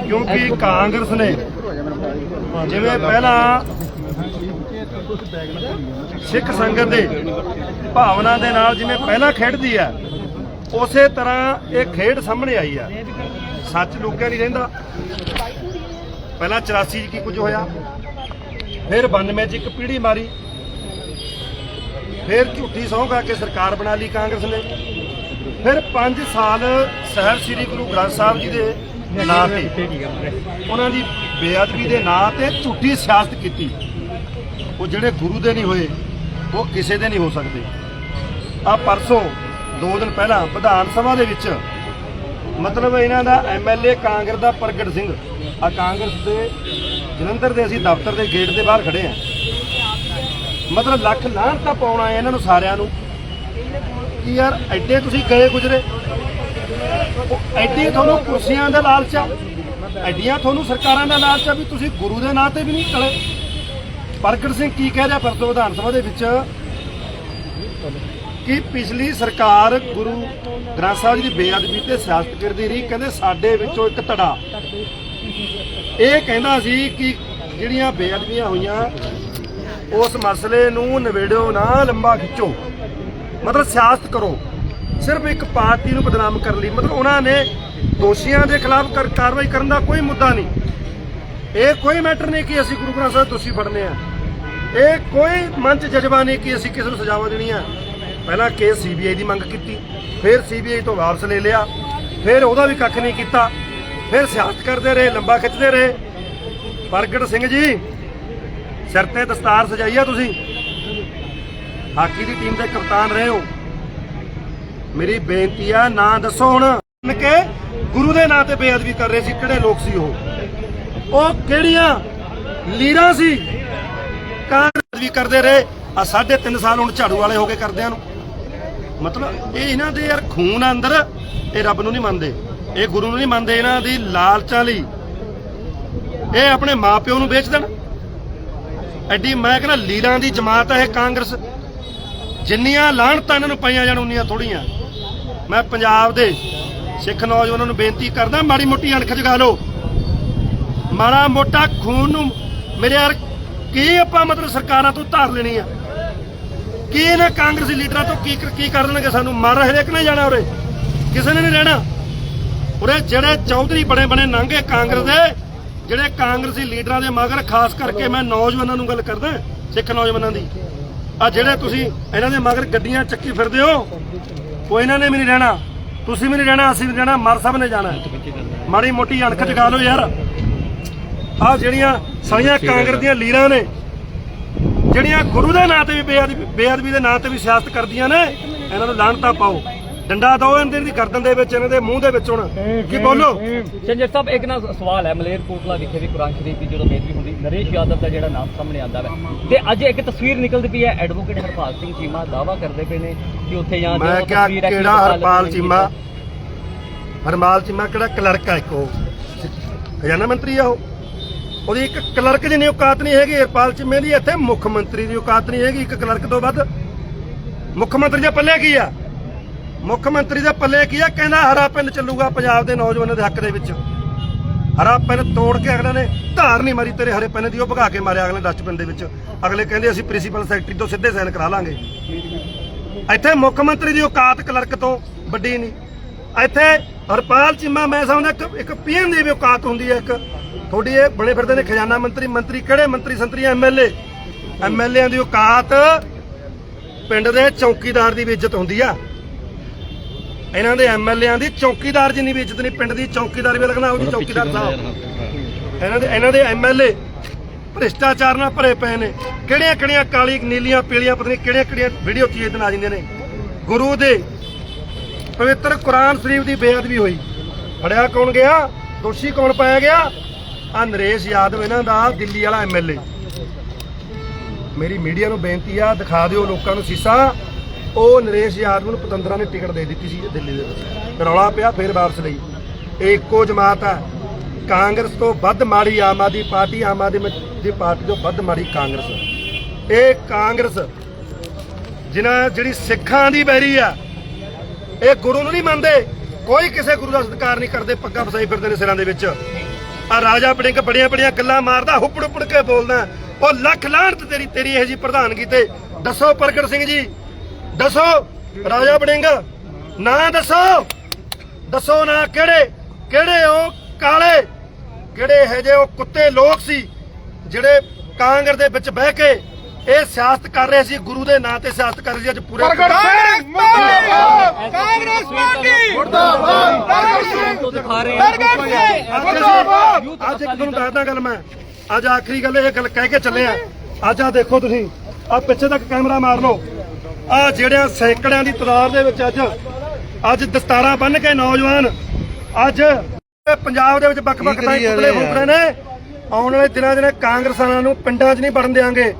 ਕਿਉਂਕਿ ਕਾਂਗਰਸ ਨੇ ਜਿਵੇਂ ਪਹਿਲਾਂ ਸਿੱਖ ਸੰਗਤ ਦੇ ਭਾਵਨਾ ਦੇ ਨਾਲ ਜਿਵੇਂ ਪਹਿਲਾਂ ਖੇਡਦੀ ਆ, ਉਸੇ ਤਰ੍ਹਾਂ ਇਹ ਖੇਡ ਸਾਹਮਣੇ ਆਈ ਆ। ਸੱਚ ਲੁਕਿਆ ਨਹੀਂ ਰਹਿੰਦਾ। ਪਹਿਲਾਂ 84 ਚ ਕੀ ਕੁਝ ਹੋਇਆ? ਫਿਰ 92 ਚ ਇੱਕ ਪੀੜੀ ਮਾਰੀ। ਫਿਰ ਝੂਠੀ ਸਹੁੰ ਖਾ ਕੇ ਸਰਕਾਰ ਬਣਾ ਲਈ ਕਾਂਗਰਸ ਨੇ। ਫਿਰ 5 ਸਾਲ ਸਹਿਬ ਸ੍ਰੀ ਗੁਰੂ ਗ੍ਰੰਥ ਸਾਹਿਬ ਜੀ ਦੇ ਨਾਂ ਤੇ। ਉਹਨਾਂ ਦੀ ਬੇਅਦਬੀ ਦੇ ਨਾਂ ਤੇ ਝੂਠੀ ਸਿਆਸਤ ਕੀਤੀ। ਉਹ ਜਿਹੜੇ ਗੁਰੂ ਦੇ ਨਹੀਂ ਹੋਏ, ਉਹ ਕਿਸੇ ਦੇ ਨਹੀਂ ਹੋ ਸਕਦੇ। ਆ ਪਰਸੋਂ, ਦੋ ਦਿਨ ਪਹਿਲਾਂ ਵਿਧਾਨ ਸਭਾ ਦੇ ਵਿੱਚ, ਮਤਲਬ ਇਹਨਾਂ ਦਾ ਐਮਐਲਏ ਕਾਂਗਰਸ ਦਾ ਪ੍ਰਗਟ ਸਿੰਘ ਆ ਕਾਂਗਰਸ ਦੇ ਜਲੰਧਰ ਦੇ ਅਸੀਂ ਦਫ਼ਤਰ ਦੇ ਗੇਟ ਦੇ ਬਾਹਰ ਖੜੇ ਆ ਮਤਲਬ ਲੱਖ ਲਾਹਣ ਤਾਂ ਪਾਉਣਾ ਹੈ ਇਹਨਾਂ ਨੂੰ ਸਾਰਿਆਂ ਨੂੰ। ਕਿ ਯਾਰ, ਐਡੇ ਤੁਸੀਂ ਗਏ ਗੁਜਰੇ? ਐਡੀ ਤੁਹਾਨੂੰ ਕੁਰਸੀਆਂ ਦਾ ਲਾਲਚ ਆ ਐਡੀਆਂ ਤੁਹਾਨੂੰ ਸਰਕਾਰਾਂ ਦਾ ਲਾਲਚ ਆ ਵੀ ਤੁਸੀਂ ਗੁਰੂ ਦੇ ਨਾਂ ਤੇ ਵੀ ਨਹੀਂ ਚਲੇ ਪ੍ਰਗਟ ਸਿੰਘ ਕੀ ਕਹਿ ਰਿਹਾ ਪਰਸੋਂ ਵਿਧਾਨ ਸਭਾ ਦੇ ਵਿੱਚ? ਕਿ ਪਿਛਲੀ ਸਰਕਾਰ ਗੁਰੂ ਗ੍ਰੰਥ ਸਾਹਿਬ ਜੀ ਦੀ ਬੇਅਦਬੀ ਤੇ ਸਿਆਸਤ ਕਰਦੀ ਰਹੀ, ਕਹਿੰਦੇ ਸਾਡੇ ਵਿੱਚੋਂ ਇੱਕ ਧੜਾ। ਇਹ ਕਹਿੰਦਾ ਸੀ ਕਿ ਜਿਹੜੀਆਂ ਬੇਅਦਬੀਆਂ ਹੋਈਆਂ, ਉਸ ਮਸਲੇ ਨੂੰ ਨਿਬੇੜੋ ਨਾ, ਲੰਬਾ ਖਿੱਚੋ। ਮਤਲਬ ਸਿਆਸਤ ਕਰੋ। ਸਿਰਫ ਇੱਕ ਪਾਰਟੀ ਨੂੰ ਬਦਨਾਮ ਕਰਨ ਲਈ, ਮਤਲਬ ਉਹਨਾਂ ਨੇ ਦੋਸ਼ੀਆਂ ਦੇ ਖਿਲਾਫ ਕਰ- ਕਾਰਵਾਈ ਕਰਨ ਦਾ ਕੋਈ ਮੁੱਦਾ ਨਹੀਂ। ਇਹ ਕੋਈ ਮੈਟਰ ਨਹੀਂ ਕਿ ਅਸੀਂ ਗੁਰੂ ਗ੍ਰੰਥ ਸਾਹਿਬ ਦੋਸ਼ੀ ਫੜਨੇ ਆ। ਇਹ ਕੋਈ ਮਨ 'ਚ ਜਜ਼ਬਾ ਨਹੀਂ ਕਿ ਅਸੀਂ ਕਿਸੇ ਨੂੰ ਸਜ਼ਾਵਾਂ ਦੇਣੀਆਂ ਪਹਿਲਾਂ ਕੇਸ ਸੀਬੀਆਈ ਦੀ ਮੰਗ ਕੀਤੀ, ਫਿਰ ਸੀਬੀਆਈ ਤੋਂ ਵਾਪਸ ਲੈ ਲਿਆ, ਫਿਰ ਉਹਦਾ ਵੀ ਕੱਖ ਨਹੀਂ ਕੀਤਾ, ਫਿਰ ਸਿਆਸਤ ਕਰਦੇ ਰਹੇ, ਲੰਬਾ ਖਿੱਚਦੇ ਰਹੇ। ਪ੍ਰਗਟ ਸਿੰਘ ਜੀ, ਸਿਰ ਤੇ ਦਸਤਾਰ ਸਜਾਈ ਆ ਤੁਸੀਂ। ਹਾਕੀ ਦੀ ਟੀਮ ਦੇ ਕਪਤਾਨ ਰਹੇ ਹੋ। ਮੇਰੀ ਬੇਨਤੀ ਆ, ਨਾ ਦੱਸੋ ਹੁਣ। ਮੰਨ ਕੇ ਗੁਰੂ ਦੇ ਨਾਂ ਤੇ ਬੇਅਦਬੀ ਕਰ ਰਹੇ ਸੀ, ਕਿਹੜੇ ਲੋਕ ਸੀ ਉਹ? ਉਹ ਕਿਹੜੀਆਂ ਲੀਰਾਂ ਸੀ? ਕਾਂਗਰਸ ਵੀ ਕਰਦੇ ਰਹੇ। ਆ ਸਾਢੇ ਤਿੰਨ ਸਾਲ ਹੁਣ ਝਾੜੂ ਵਾਲੇ ਹੋ ਕੇ ਕਰਦਿਆਂ ਨੂੰ। ਮਤਲਬ ਇਹ ਇਹਨਾਂ ਦੇ ਯਾਰ ਖੂਨ ਆ ਅੰਦਰ, ਇਹ ਰੱਬ ਨੂੰ ਨਹੀਂ ਮੰਨਦੇ। ਇਹ ਗੁਰੂ ਨੂੰ ਨਹੀਂ ਮੰਨਦੇ, ਇਹਨਾਂ ਦੀ ਲਾਲਚਾਂ ਲਈ। ਇਹ ਆਪਣੇ ਮਾਪਿਓ ਨੂੰ ਵੇਚ ਦੇਣ। ਐਡੀ ਮੈਂ ਕਹਿੰਦਾ ਲੀਲਾਂ ਦੀ ਜਮਾਤ ਹੈ ਇਹ ਕਾਂਗਰਸ। ਜਿੰਨੀਆਂ ਲਾਹਣਤਾਂ ਇਹਨਾਂ ਨੂੰ ਪਈਆਂ ਜਾਣ, ਉਨੀਆਂ ਥੋੜੀਆਂ ਮੈਂ ਪੰਜਾਬ ਦੇ ਸਿੱਖ ਨੌਜਵਾਨਾਂ ਨੂੰ ਬੇਨਤੀ ਕਰਦਾ, ਮਾੜੀ ਮੋਟੀ ਅਣਖ ਜਗਾ ਲਓ। ਮਾੜਾ ਮੋਟਾ ਖੂਨ ਨੂੰ ਮੇਰੇ ਯਾਰ, ਕੀ ਆਪਾਂ ਮਤਲਬ ਸਰਕਾਰਾਂ ਤੋਂ ਧਾਰ ਲੈਣੀ ਆ? ਕੀ ਇਹਨਾਂ ਕਾਂਗਰਸੀ ਲੀਡਰਾਂ ਤੋਂ ਕੀ ਕੀ ਕਰ ਦੇਣਗੇ ਸਾਨੂੰ? ਮਰ ਹਰੇਕ ਨੇ ਜਾਣਾ ਉਰੇ? ਕਿਸੇ ਨੇ ਨਹੀਂ ਰਹਿਣਾ। ਉਰੇ ਜਿਹੜੇ ਚੌਧਰੀ ਬਣੇ ਬਣੇ ਨਾਂਗੇ ਕਾਂਗਰਸ ਦੇ, ਜਿਹੜੇ ਕਾਂਗਰਸੀ ਲੀਡਰਾਂ ਦੇ ਮਗਰ, ਖਾਸ ਕਰਕੇ ਮੈਂ ਨੌਜਵਾਨਾਂ ਨੂੰ ਗੱਲ ਕਰਦਾ, ਸਿੱਖ ਨੌਜਵਾਨਾਂ ਦੀ। ਆ ਜਿਹੜੇ ਤੁਸੀਂ ਇਹਨਾਂ ਦੇ ਮਗਰ ਗੱਡੀਆਂ ਚੱਕੀ ਫਿਰਦੇ ਹੋ ਉਹ ਇਹਨਾਂ ਨੇ ਵੀ ਨਹੀਂ ਰਹਿਣਾ। ਤੁਸੀਂ ਵੀ ਨਹੀਂ ਰਹਿਣਾ ਅਸੀਂ ਵੀ ਰਹਿਣਾ ਮਰ ਸਭ ਨੇ ਜਾਣਾ। ਮਾੜੀ ਮੋਟੀ ਅਣਖ ਜਗਾ ਲਓ ਯਾਰ। ਆ ਜਿਹੜੀਆਂ ਸਾਰੀਆਂ ਕਾਂਗਰਸ ਦੀਆਂ ਲੀਰਾਂ ਨੇ ਜਿਹੜੀਆਂ ਗੁਰੂ ਦੇ ਨਾਂ ਤੇ ਵੀ ਬੇਅਦਬੀ ਦੇ ਨਾਂ ਤੇ ਵੀ ਸਿਆਸਤ ਕਰਦੀਆਂ ਨੇ ਇਹਨਾਂ ਨੂੰ ਲਾਹਣਤਾ ਪਾਓ। ਡੰਡਾ ਦਿਓ ਇਹਨਾਂ ਦੀ ਗਰਦਨ ਦੇ ਵਿੱਚ ਇਹਨਾਂ ਦੇ ਮੂੰਹ ਦੇ ਵਿੱਚ ਹੁਣ। ਕੀ ਬੋਲੋ? ਸੰਜੇ ਸਾਹਿਬ ਇੱਕ ਨਾ ਸਵਾਲ ਹੈ ਮਲੇਰ ਕੋਟਲਾ ਵਿਖੇ ਵੀ ਕੁਰਾਨ ਸ਼ਰੀਫ ਦੀ ਜਦੋਂ ਬੇਦਬੀ ਹੁੰਦੀ ਨਰੇਸ਼ ਯਾਦਵ ਦਾ ਜਿਹੜਾ ਨਾਮ ਸਾਹਮਣੇ ਆਉਂਦਾ ਹੈ ਤੇ ਅੱਜ ਇੱਕ ਤਸਵੀਰ ਨਿਕਲਦੀ ਪਈ ਹੈ ਐਡਵੋਕੇਟ ਹਰਪਾਲ ਸਿੰਘ ਚੀਮਾ ਦਾਵਾ ਕਰਦੇ ਪਏ ਨੇ ਕਿ ਉੱਥੇ ਜਾਂ ਮੈਂ ਕਿਹਾ ਤਸਵੀਰ ਹੈ ਕਿ ਕਿਹੜਾ ਹਰਪਾਲ ਚੀਮਾ? ਹਰਮਾਲ ਚੀਮਾ ਕਿਹੜਾ ਕਲਰਕ ਆ ਇੱਕ ਉਹ? ਖਜ਼ਾਨਾ ਮੰਤਰੀ ਆ ਉਹ। ਉਹਦੀ ਇੱਕ ਕਲਰਕ ਜਿਹੀ ਔਕਾਤ ਨਹੀਂ ਹੈਗੀ ਹਰਪਾਲ ਚੀਮੇ ਦੀ। ਇੱਥੇ ਮੁੱਖ ਮੰਤਰੀ ਦੀ ਔਕਾਤ ਨਹੀਂ ਹੈਗੀ ਇੱਕ ਕਲਰਕ ਤੋਂ ਵੱਧ। ਮੁੱਖ ਮੰਤਰੀ ਦੇ ਪੱਲੇ ਕੀ ਆ? ਮੁੱਖ ਮੰਤਰੀ ਦੇ ਪੱਲੇ ਕੀ ਆ? ਕਹਿੰਦਾ ਹਰਾ ਪਿੰਨ ਚੱਲੂਗਾ ਪੰਜਾਬ ਦੇ ਨੌਜਵਾਨਾਂ ਦੇ ਹੱਕ ਦੇ ਵਿੱਚ। ਹਰਾ ਪਿੰਨ ਤੋੜ ਕੇ ਅਗਲੇ ਨੇ ਧਾਰ ਨਹੀਂ ਮਾਰੀ ਤੇਰੇ ਹਰੇ ਪਿੰਨ ਦੀ, ਉਹ ਭਗਾ ਕੇ ਮਾਰਿਆ ਅਗਲੇ ਡਸਟਬਿਨ ਦੇ ਵਿੱਚ। ਅਗਲੇ ਕਹਿੰਦੇ ਅਸੀਂ ਪ੍ਰਿੰਸੀਪਲ ਸੈਕਟਰੀ ਤੋਂ ਸਿੱਧੇ ਸਾਈਨ ਕਰਾ ਲਾਂਗੇ। ਇੱਥੇ ਮੁੱਖ ਮੰਤਰੀ ਦੀ ਔਕਾਤ ਕਲਰਕ ਤੋਂ ਵੱਡੀ ਨਹੀਂ। ਇੱਥੇ ਹਰਪਾਲ ਚੀਮਾ, ਮੈਂ ਸਮਝਦਾ ਇੱਕ- ਇੱਕ ਪੀਐਮ ਦੀ ਵੀ ਔਕਾਤ ਹੁੰਦੀ ਹੈ, ਇੱਕ ਤੁਹਾਡੀ ਇਹ ਬਣੇ ਫਿਰਦੇ ਨੇ ਖਜ਼ਾਨਾ ਮੰਤਰੀ। ਮੰਤਰੀ ਕਿਹੜੇ ਮੰਤਰੀ? ਸੰਤਰੀ ਐਮਐਲਏ ਐਮਐਲਏਆਂ ਦੀ ਔਕਾਤ ਪਿੰਡ ਦੇ ਚੌਕੀਦਾਰ ਦੀ ਵੀ ਇੱਜ਼ਤ ਹੁੰਦੀ ਆ। ਇਹਨਾਂ ਦੇ ਐਮਐਲਏਆਂ ਦੀ ਚੌਕੀਦਾਰ ਜਿੰਨੀ ਵੀ ਇੱਜ਼ਤ ਨਹੀਂ ਪਿੰਡ ਦੀ ਚੌਕੀਦਾਰ ਵੀ ਲੱਗਣਾ ਉਹਦੀ ਚੌਕੀਦਾਰ ਸਾਹਿਬ। ਇਹਨਾਂ ਦੇ ਇਹਨਾਂ ਦੇ ਐਮਐਲਏ ਭ੍ਰਿਸ਼ਟਾਚਾਰ ਨਾਲ ਭਰੇ ਪਏ ਨੇ। ਕਿਹੜੀਆਂ ਕਿਹੜੀਆਂ ਕਾਲੀ ਨੀਲੀਆਂ ਪੀਲੀਆਂ ਪਤਾ ਨਹੀਂ ਕਿਹੜੀਆਂ ਕਿਹੜੀਆਂ ਵੀਡੀਓ ਚੀਜ਼ ਬਣਾ ਦਿੰਦੇ ਨੇ। ਗੁਰੂ ਦੇ ਪਵਿੱਤਰ ਕੁਰਾਨ ਸ਼ਰੀਫ ਦੀ ਬੇਅਦਬੀ ਹੋਈ। ਫੜਿਆ ਕੌਣ ਗਿਆ? ਦੋਸ਼ੀ ਕੌਣ ਪਾਇਆ ਗਿਆ? ਆ ਨਰੇਸ਼ ਯਾਦਵ ਇਹਨਾਂ ਦਾ ਦਿੱਲੀ ਵਾਲਾ ਐਮਐਲਏ ਮੇਰੀ ਮੀਡੀਆ ਨੂੰ ਬੇਨਤੀ ਆ ਦਿਖਾ ਦਿਓ ਲੋਕਾਂ ਨੂੰ ਸੀਸਾ। ਉਹ ਨਰੇਸ਼ ਯਾਦਵ ਨੂੰ ਪਤੰਦਰਾਂ ਨੇ ਟਿਕਟ ਦੇ ਦਿੱਤੀ ਸੀ ਦਿੱਲੀ ਦੇ ਵਿੱਚ। ਰੌਲਾ ਪਿਆ ਫਿਰ ਵਾਪਸ ਲਈ। ਇਹ ਇੱਕੋ ਜਮਾਤ ਆ। ਕਾਂਗਰਸ ਤੋਂ ਵੱਧ ਮਾੜੀ ਆਮ ਆਦਮੀ ਪਾਰਟੀ, ਆਮ ਆਦਮੀ ਦੀ ਪਾਰਟੀ ਤੋਂ ਵੱਧ ਮਾੜੀ ਕਾਂਗਰਸ। ਇਹ ਕਾਂਗਰਸ, ਜਿਨ੍ਹਾਂ ਜਿਹੜੀ ਸਿੱਖਾਂ ਦੀ ਬੈਰੀ ਆ, ਇਹ ਗੁਰੂ ਨੂੰ ਨਹੀਂ ਮੰਨਦੇ। ਕੋਈ ਕਿਸੇ ਗੁਰੂ ਦਾ ਸਤਿਕਾਰ ਨਹੀਂ ਕਰਦੇ, ਪੱਗਾ ਫਸਾਈ ਫਿਰਦੇ ਨੇ ਸਿਰਾਂ ਦੇ ਵਿੱਚ। ਆ ਰਾਜਾ ਬੜਿੰਗ ਬੜੀਆਂ ਬੜੀਆਂ ਗੱਲਾਂ ਮਾਰਦਾ ਹੁੱਪੜ ਹੁੱਪੜ ਕੇ ਬੋਲਦਾ। ਉਹ ਲੱਖ ਲਾਹਨਤ ਤੇਰੀ ਤੇਰੀ ਇਹ ਜੀ ਪ੍ਰਧਾਨਗੀ ਤੇ। ਦੱਸੋ ਪ੍ਰਗਟ ਸਿੰਘ ਜੀ ਦੱਸੋ ਰਾਜਾ ਬੜਿੰਗ ਨਾਂ ਦੱਸੋ। ਦੱਸੋ ਨਾ ਕਿਹੜੇ ਕਿਹੜੇ ਉਹ ਕਾਲੇ? ਕਿਹੜੇ ਇਹ ਜੇ ਉਹ ਕੁੱਤੇ ਲੋਕ ਸੀ ਜਿਹੜੇ ਕਾਂਗਰਸ ਦੇ ਵਿੱਚ ਬਹਿ ਕੇ ਇਹ ਸਿਆਸਤ ਕਰ ਰਹੇ ਸੀ ਗੁਰੂ ਦੇ ਨਾਂ ਤੇ ਸਿਆਸਤ ਕਰ ਰਹੇ ਸੀ ਅੱਜ ਪੂਰੇ ਕਾਂਗਰਸ ਪਾਰਟੀ! ਕਾਂਗਰਸ ਅੱਜ ਇੱਕ ਤੁਹਾਨੂੰ ਦੱਸਦਾ ਗੱਲ ਮੈਂ ਅੱਜ ਆਖਰੀ ਗੱਲ ਇਹ ਗੱਲ ਕਹਿ ਕੇ ਚੱਲੇ ਆ। ਅੱਜ ਆ ਦੇਖੋ ਤੁਸੀਂ ਆ ਪਿੱਛੇ ਤੱਕ ਕੈਮਰਾ ਮਾਰ ਲਓ। ਆ ਜਿਹੜਿਆਂ ਸੈਂਕੜਿਆਂ ਦੀ ਤਾਦਾਦ ਦੇ ਵਿੱਚ ਅੱਜ ਅੱਜ ਦਸਤਾਰਾਂ ਬੰਨ ਕੇ ਨੌਜਵਾਨ ਅੱਜ ਪੰਜਾਬ ਦੇ ਵਿੱਚ ਵੱਖ-ਵੱਖ ਥਾਂ ਪੁਤਲੇ ਫੂਕ ਰਹੇ ਨੇ। ਆਉਣ ਵਾਲੇ ਦਿਨਾਂ 'ਚ ਕਾਂਗਰਸਾਂ ਨੂੰ ਪਿੰਡਾਂ 'ਚ ਨਹੀਂ ਵੜਨ ਦੇਾਂਗੇ